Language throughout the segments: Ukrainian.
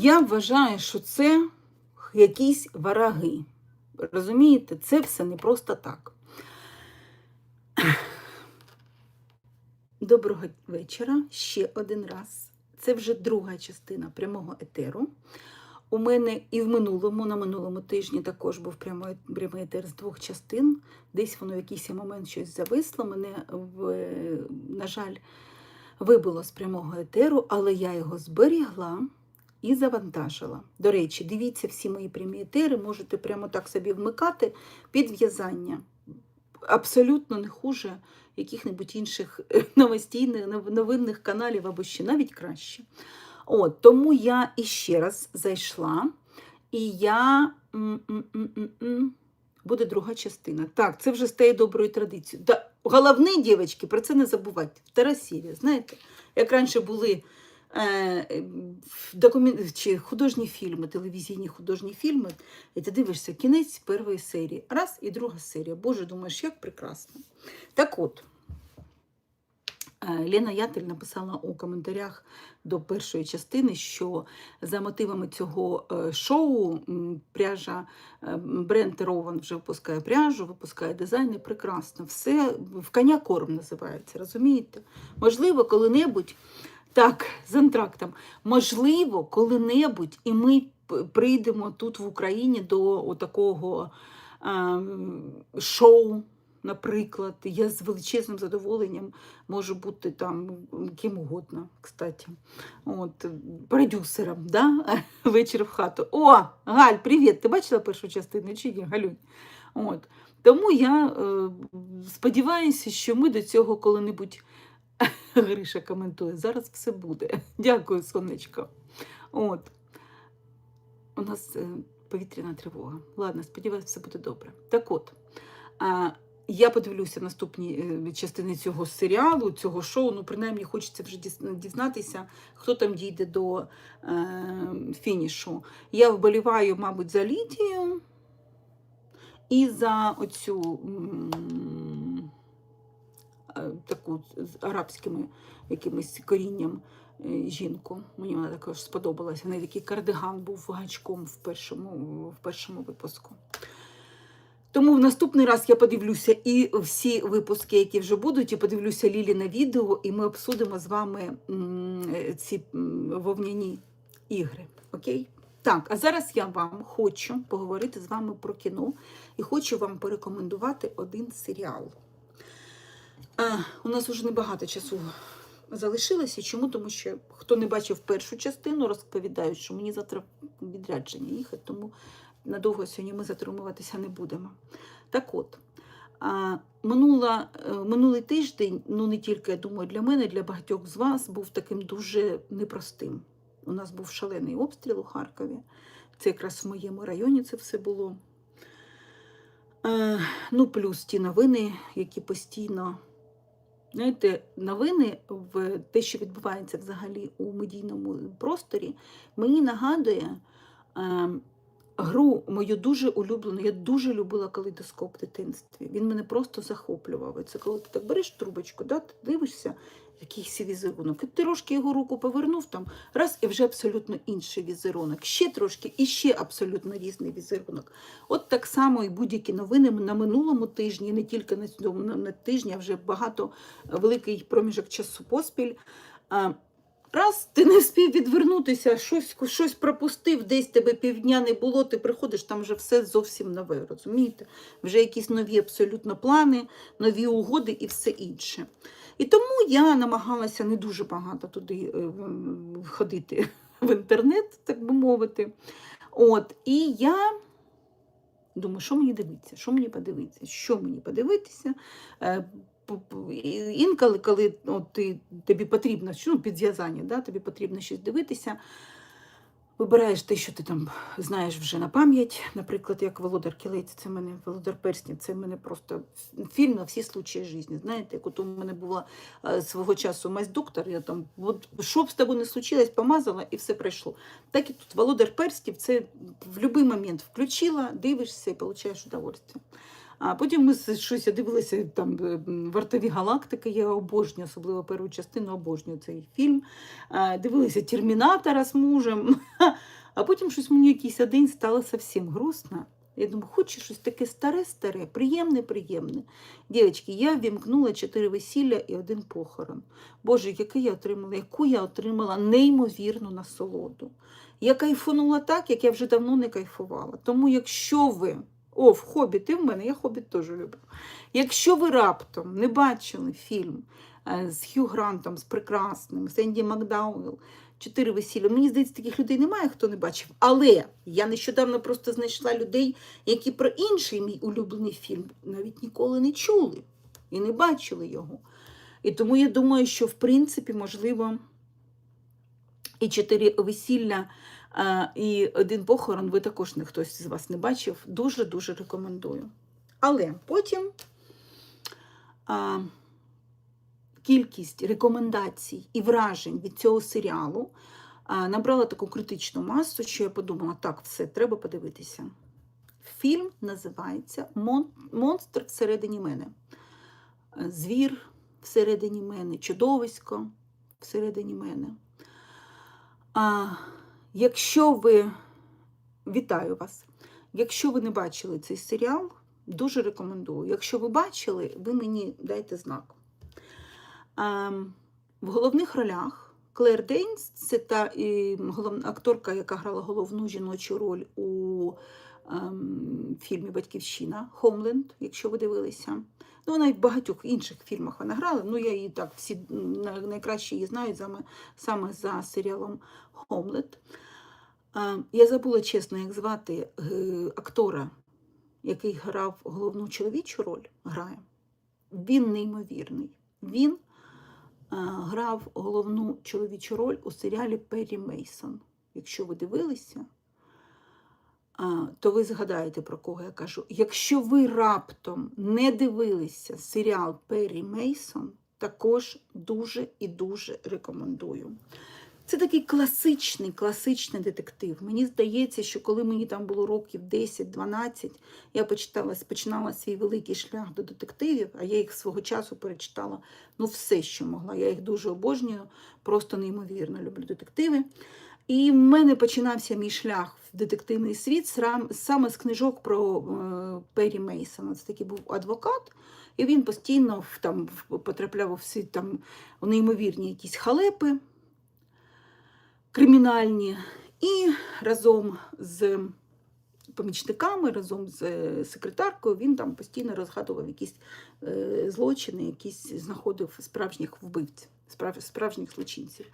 Я вважаю, що це якісь вараги. Розумієте, це все не просто так. Доброго вечора ще один раз. Це вже друга частина прямого етеру. У мене і в минулому, на минулому тижні також був прямий, прямий етер з двох частин. Десь воно в якийсь момент щось зависло. Мене, в, на жаль, вибило з прямого етеру, але я його зберігла і завантажила. До речі, дивіться всі мої прямі етери, можете прямо так собі вмикати під в'язання. Абсолютно не хуже яких-небудь інших новостійних новинних каналів або ще навіть краще. От, Тому я іще раз зайшла, і я. м-м-м-м-м, Буде друга частина. Так, це вже стає доброю традицією. Да, головне, дівчатки, про це не забувайте. Втора серія, знаєте, як раніше були е, чи художні фільми, телевізійні художні фільми, і ти дивишся кінець першої серії. Раз і друга серія. Боже, думаєш, як прекрасно. Так от. Е, Лена Ятель написала у коментарях до першої частини, що за мотивами цього е, шоу пряжа е, бренд Рован вже випускає пряжу, випускає дизайни. Прекрасно. Все в коня корм називається, розумієте? Можливо, коли-небудь, так, з антрактом, можливо, коли-небудь і ми прийдемо тут в Україні до такого шоу. Наприклад, я з величезним задоволенням можу бути там ким угодно, кстати. От, продюсером, да? вечір в хату. О, Галь, привіт! Ти бачила першу частину чи ні, Галюнь? От. Тому я е, сподіваюся, що ми до цього коли-небудь Гриша коментує. Зараз все буде. Дякую, сонечко. От. У нас е, повітряна тривога. Ладно, сподіваюся, все буде добре. Так от. Я подивлюся наступні е, частини цього серіалу, цього шоу. Ну, принаймні, хочеться вже дізнатися, хто там дійде до е, фінішу. Я вболіваю, мабуть, за Лідію і за оцю таку з арабськими якимось корінням е, жінку. Мені вона також сподобалася. В неї такий кардиган був гачком в першому, в першому випуску. Тому в наступний раз я подивлюся і всі випуски, які вже будуть, і подивлюся Лілі на відео, і ми обсудимо з вами е, ці вовняні ігри. Окей? Так, а зараз я вам хочу поговорити з вами про кіно і хочу вам порекомендувати один серіал. У нас вже небагато часу залишилося. Чому? Тому що хто не бачив першу частину, розповідаю, що мені завтра відрядження їхати, тому надовго сьогодні ми затримуватися не будемо. Так от, минула, е, минулий тиждень, ну не тільки, я думаю, для мене, для багатьох з вас, був таким дуже непростим. У нас був шалений обстріл у Харкові. Це якраз в моєму районі це все було. Е, ну, плюс ті новини, які постійно. Знаєте, новини в те, що відбувається взагалі у медійному просторі, мені нагадує е, гру мою дуже улюблену. Я дуже любила калейдоскоп в дитинстві. Він мене просто захоплював. Це коли ти так береш трубочку, да, ти дивишся, якийсь візерунок. І трошки його руку повернув там, раз і вже абсолютно інший візерунок. Ще трошки і ще абсолютно різний візерунок. От так само і будь-які новини на минулому тижні, не тільки на цьому на, тижні, а вже багато великий проміжок часу поспіль. Раз ти не встиг відвернутися, щось, щось пропустив, десь тебе півдня не було, ти приходиш, там вже все зовсім нове, розумієте? Вже якісь нові абсолютно плани, нові угоди і все інше. І тому я намагалася не дуже багато туди е, ходити в інтернет, так би мовити. От, і я думаю, що мені дивитися, що мені подивитися, що мені подивитися. Е, Інколи, коли от, ти, тобі потрібно, ну, підв'язання, да, тобі потрібно щось дивитися, вибираєш те, що ти там знаєш вже на пам'ять. Наприклад, як Володар Кілець, це мене Володар Перснів, це мене просто фільм на всі случаї життя. Знаєте, як от у мене була е, свого часу мазь доктор, я там, от, що б з тобою не случилось, помазала і все пройшло. Так і тут Володар Перстів, це в будь-який момент включила, дивишся і отримуєш удовольствие. А потім ми щось я дивилася там е, вартові галактики. Я обожнюю, особливо першу частину, обожнюю цей фільм. Дивилися Термінатора з мужем. А потім щось мені якийсь день стало зовсім грустно. Я думаю, хочу щось таке старе-старе, приємне, приємне. Дівчатки, я вімкнула чотири весілля і один похорон. Боже, який я отримала, яку я отримала неймовірну насолоду. Я кайфанула так, як я вже давно не кайфувала. Тому, якщо ви, о, в хобі, ти в мене, я хобіт теж люблю. Якщо ви раптом не бачили фільм е, з Хью Грантом, з прекрасним, з Енді Макдауелл, Чотири весілля. Мені здається, таких людей немає, хто не бачив. Але я нещодавно просто знайшла людей, які про інший мій улюблений фільм навіть ніколи не чули і не бачили його. І тому я думаю, що в принципі, можливо, і чотири весілля, і один похорон, ви також не хтось з вас не бачив. Дуже-дуже рекомендую. Але потім а, кількість рекомендацій і вражень від цього серіалу а, набрала таку критичну масу, що я подумала, так, все, треба подивитися. Фільм називається Монстр всередині мене. Звір всередині мене, чудовисько всередині мене. А, якщо ви вітаю вас, якщо ви не бачили цей серіал, дуже рекомендую. Якщо ви бачили, ви мені дайте знак. А, в головних ролях Клер Дейнс це та і, головна акторка, яка грала головну жіночу роль у ем, фільмі Батьківщина Хомленд, якщо ви дивилися. Ну, вона і в багатьох інших фільмах вона грала. Ну, я її так всі найкраще її знаю саме, саме за серіалом Хомленд. Е, я забула чесно, як звати е, актора, який грав головну чоловічу роль, грає. Він неймовірний. Він е, грав головну чоловічу роль у серіалі Перрі Мейсон. Якщо ви дивилися, то ви згадаєте, про кого я кажу. Якщо ви раптом не дивилися серіал Перрі Мейсон, також дуже і дуже рекомендую. Це такий класичний, класичний детектив. Мені здається, що коли мені там було років 10-12, я почитала, починала свій великий шлях до детективів, а я їх свого часу перечитала ну, все, що могла. Я їх дуже обожнюю, просто неймовірно люблю детективи. І в мене починався мій шлях в детективний світ саме з книжок про е, Перрі Мейсона. Це такий був адвокат, і він постійно в- там потрапляв у всі там у неймовірні якісь халепи кримінальні. І разом з помічниками, разом з е, секретаркою він там постійно розгадував якісь е, злочини, якісь знаходив справжніх вбивців, справ, справжніх злочинців.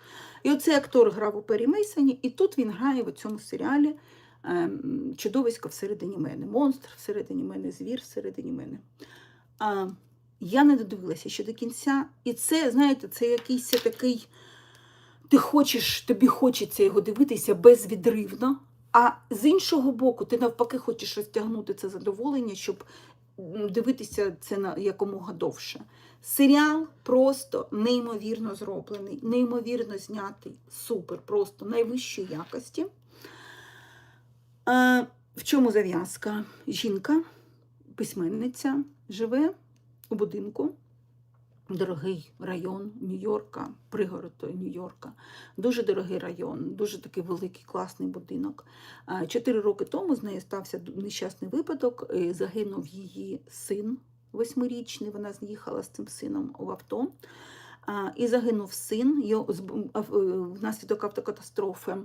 І оцей актор грав у Пері Мейсоні, і тут він грає в цьому серіалі ем, Чудовисько всередині мене, монстр всередині мене, звір всередині мене. А, я не додивилася ще до кінця. І це, знаєте, це якийсь такий. Ти хочеш, тобі хочеться його дивитися безвідривно, а з іншого боку, ти навпаки хочеш розтягнути це задоволення, щоб дивитися це на якомога довше. Серіал просто неймовірно зроблений, неймовірно знятий, супер, просто найвищої якості. В чому зав'язка? Жінка, письменниця, живе у будинку. Дорогий район Нью-Йорка, пригород Нью-Йорка. Дуже дорогий район, дуже такий великий, класний будинок. Чотири роки тому з нею стався нещасний випадок. Загинув її син восьмирічний. Вона з'їхала з цим сином в авто. І загинув син е, внаслідок автокатастрофи.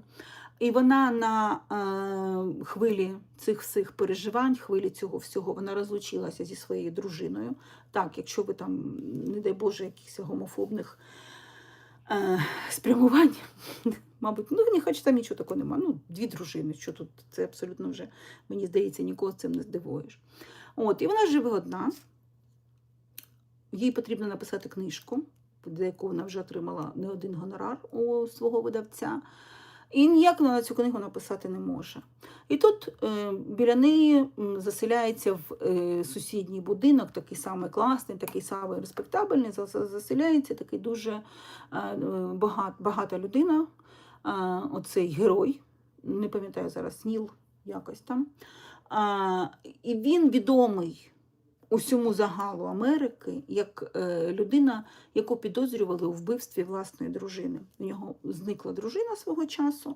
І вона на е, хвилі цих всіх переживань, хвилі цього всього, вона розлучилася зі своєю дружиною. Так, якщо ви там, не дай Боже, якихось гомофобних е, спрямувань, мабуть, ну ні, хоч там нічого такого немає. Ну, дві дружини, що тут це абсолютно вже, мені здається, нікого цим не здивуєш. От, і вона живе одна. Їй потрібно написати книжку, за яку вона вже отримала не один гонорар у свого видавця. І ніяк вона цю книгу написати не може. І тут е, біля неї заселяється в е, сусідній будинок, такий самий класний, такий самий респектабельний, за- за- заселяється такий дуже е, багат, багата людина, оцей герой, не пам'ятаю зараз, Ніл якось там. І він відомий усьому загалу Америки як е, людина, яку підозрювали у вбивстві власної дружини. У нього зникла дружина свого часу.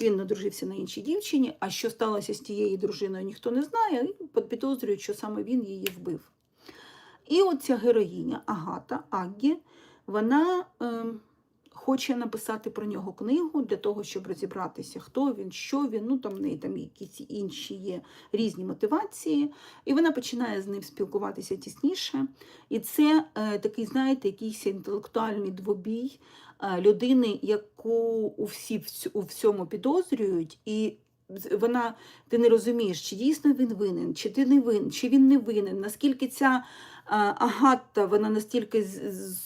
Він надружився на іншій дівчині. А що сталося з тією дружиною, ніхто не знає. Підозрюють, що саме він її вбив. І оця героїня Агата Аггі, вона е, хоче написати про нього книгу для того, щоб розібратися, хто він, що він. Ну там в неї там якісь інші є різні мотивації. І вона починає з ним спілкуватися тісніше. І це е, такий, знаєте, якийсь інтелектуальний двобій е, людини, яку у всі у всьому підозрюють, і вона ти не розумієш, чи дійсно він винен, чи ти не винен, чи він не винен, наскільки ця а, Агата, вона настільки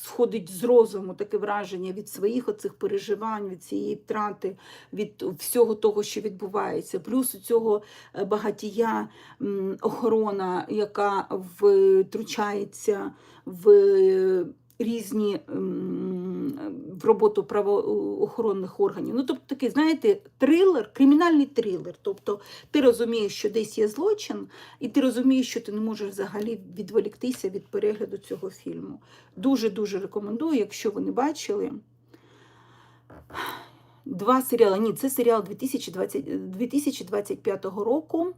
сходить з розуму, таке враження від своїх оцих переживань, від цієї втрати, від всього того, що відбувається. Плюс у цього е, багатія охорона, яка втручається в е, різні в роботу правоохоронних органів. Ну, тобто такий, знаєте, трилер, кримінальний трилер. Тобто ти розумієш, що десь є злочин, і ти розумієш, що ти не можеш взагалі відволіктися від перегляду цього фільму. Дуже-дуже рекомендую, якщо ви не бачили. Два серіали. Ні, це серіал 2020, 2025 року.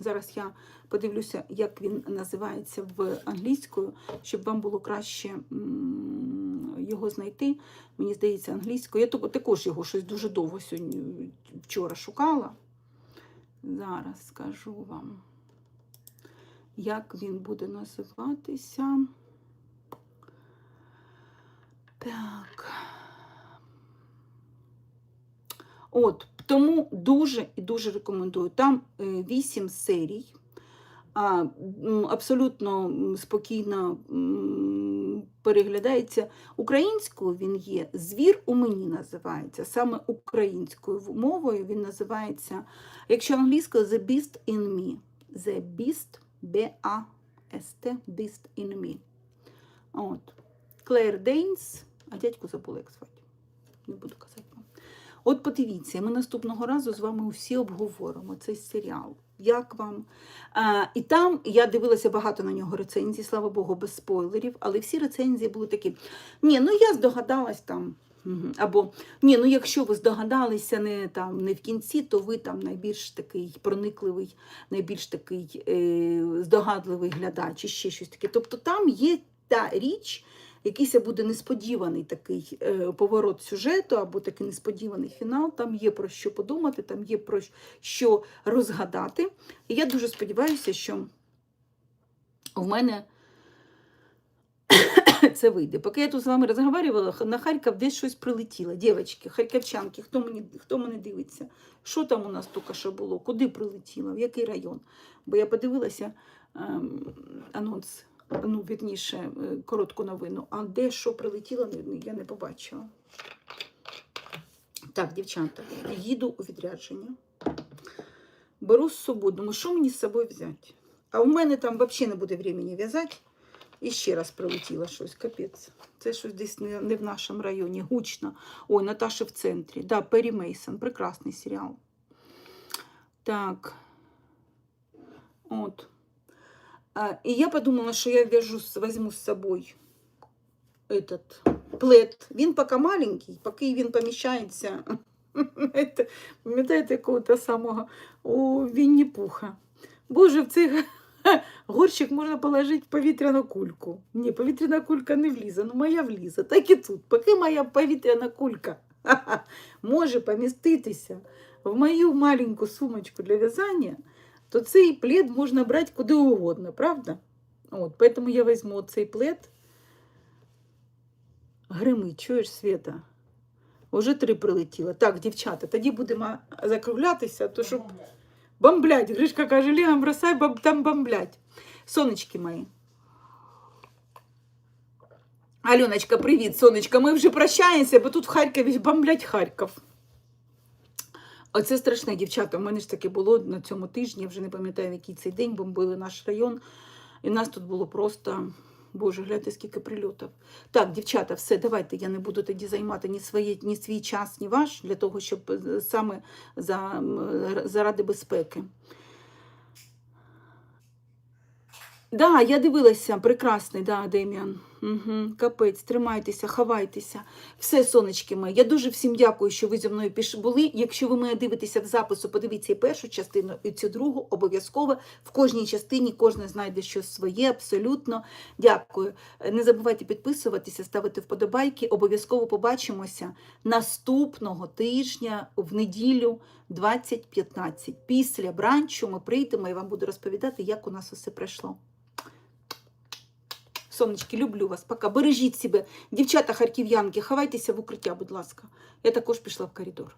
Зараз я подивлюся, як він називається в англійською, щоб вам було краще його знайти. Мені здається, англійською. Я також його щось дуже довго сьогодні вчора шукала. Зараз скажу вам, як він буде називатися. Так. От, тому дуже і дуже рекомендую. Там е, вісім серій. Абсолютно спокійно переглядається. Українською він є Звір у мені називається. Саме українською мовою він називається, якщо англійською The Beast in Me. The Beast, B-A-S-T, Beast in Me. От. Клер Дейнс, а дядьку забула, як звати. Не буду казати. От подивіться, ми наступного разу з вами усі обговоримо цей серіал. Як вам? А, і там я дивилася багато на нього рецензій, слава Богу, без спойлерів, але всі рецензії були такі: ні, ну я здогадалась там. Або ні, ну якщо ви здогадалися не там не в кінці, то ви там найбільш такий проникливий, найбільш такий е, здогадливий глядач і ще щось таке. Тобто там є та річ, якийсь буде несподіваний такий е, поворот сюжету або такий несподіваний фінал. Там є про що подумати, там є про що розгадати. І я дуже сподіваюся, що в мене це вийде. Поки я тут з вами розговорювала, на Харків десь щось прилетіло. Дівчатки, харківчанки, хто, мені, хто мене дивиться? Що там у нас тільки що було? Куди прилетіло? В який район? Бо я подивилася ем, анонс ну, вірніше, е, коротку новину. А де що прилетіло, я не побачила. Так, дівчата, їду у відрядження. Беру з собою, думаю, що мені з собою взяти? А у мене там взагалі не буде времени в'язати. І ще раз прилетіло щось, капець. Це щось десь не, не в нашому районі, гучно. Ой, Наташа в центрі. Да, Перрі Мейсон, прекрасний серіал. Так. От. И я подумала, что я вяжу, возьму с собой этот плед. Він поки маленький, поки він поміщається. Пам'ятаєте, якого-то самого у Вінні-Пуха. Боже, в цей горщик можна положити повітряну кульку. Ні, повітряна кулька не влізе, ну моя влізе. Так і тут. Поки моя повітряна кулька може поміститися в мою маленьку сумочку для в'язання, то цей плед можна брати куди угодно, правда? От, поэтому я візьму цей плед. Грими, чуєш, Света? Уже три прилетіло. Так, дівчата, тоді будемо закруглятися, то щоб бомблять. Гришка каже, Ліга, бросай, бом- там бомблять. Сонечки мої. Альоночка, привіт, сонечка. Ми вже прощаємося, бо тут в Харкові бомблять Харків. Оце страшне, дівчата. У мене ж таке було на цьому тижні, я вже не пам'ятаю, в який цей день бомбили наш район. І в нас тут було просто, боже, гляньте, скільки прильотів. Так, дівчата, все, давайте. Я не буду тоді займати ні, своє, ні свій час, ні ваш, для того, щоб е, саме за, заради безпеки. Да, я дивилася, прекрасний, да, Деміан. Угу, капець, тримайтеся, ховайтеся. Все, сонечки мої. Я дуже всім дякую, що ви зі мною були. Якщо ви мене дивитеся в запису, подивіться і першу частину, і цю другу обов'язково. В кожній частині кожен знайде щось своє, абсолютно. Дякую. Не забувайте підписуватися, ставити вподобайки. Обов'язково побачимося наступного тижня в неділю 20.15. Після бранчу ми прийдемо і вам буду розповідати, як у нас усе пройшло. Сонечки, люблю вас. Пока. Бережіть себе. Дівчата харків'янки, ховайтеся в укриття, будь ласка. Я також пішла в коридор.